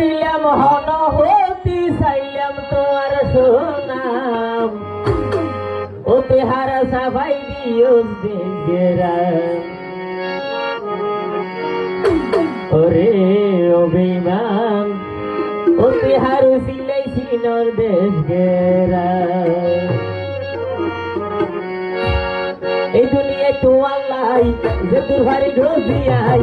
নজরিলাম হন হতি চাইলাম তোমার সোনাম। ও তেহারা সাফাই দিও দেগেরা ওরে অভিমান ও তেহারু সিলাই সিনর দেশ গেরা এই দুনিয়ায় তো আল্লাহ যে তোর ভাই রোজিয়াই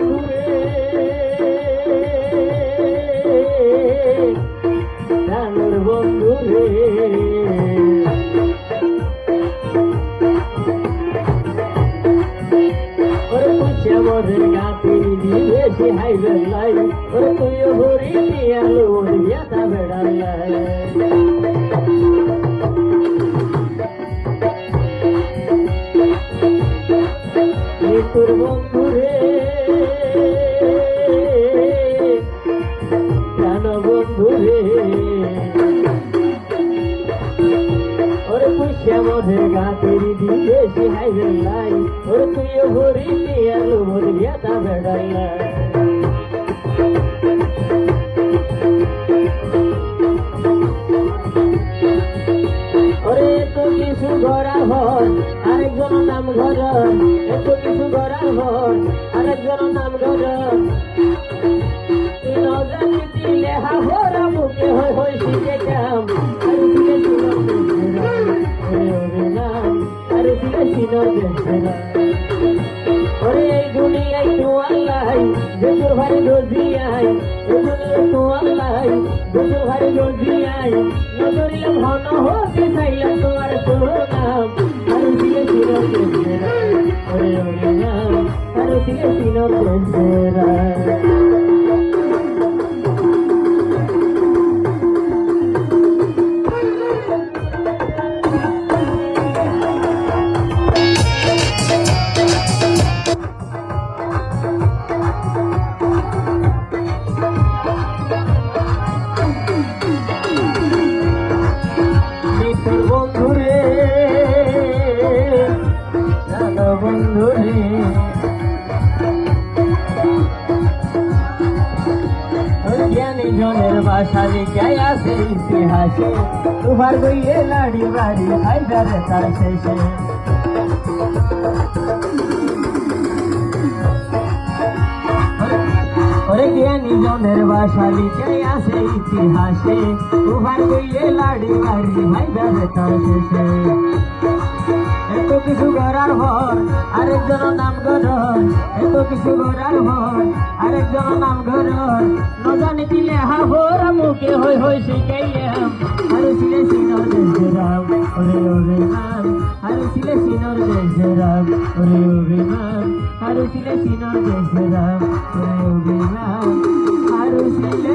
মদের গাতি সে হাইবে লাই ওরে তুইও হরি দিয়ালো ইয়াতা বেড়ালাই তোর বন্ধু মধে গাতের দিবে সে হাইবে লাই ওরে তুইও হরি দিয়ালো মোর বেড়াইলাই ওরে এত কিছু গড়ার ঘর আরেকজন নাম ঘর এত কিছু গড়ার ঘর আরেকজন নাম ঘর তুই নজানি দিলে হাহরা মুখে হই হই শিখে ওরে এই দুনিয়ায় তো আল্লাহ যে ভাই রোজিয়াই দুনিয়ায় তো আল্লাহ যে ভাই রোজিয়াই নজরিলাম হন হতে চাইলাম তোমার সোনাম আর দিলে চিনো ওরে ওরে নাম আর দিলে জনের বাসা লিখাই আছে ইতিহাসে। তোমার বইয়ে লাড়ি বাড়ি হাইদারে তার শেষে। জ্ঞানী জনের বাসা লিখাই আছে ইতিহাসে। তোমার বইয়ে লাড়ি বাড়ি হাইদারে তার শেষে। এত কিছু গড়ার ভর আরেকজন নাম গড়র এত কিছু গড়ার ভর আরেকজন নাম গড়র নজানি দিলে হাবর মুখে হই হই শিখাইলাম আর ছিলে সিনর দেশরাম ওরে ওরে নাম আর ছিলে সিনর দেশরাম ওরে ওরে নাম আর ছিলে সিনর দেশরাম ওরে ওরে নাম আর ছিলে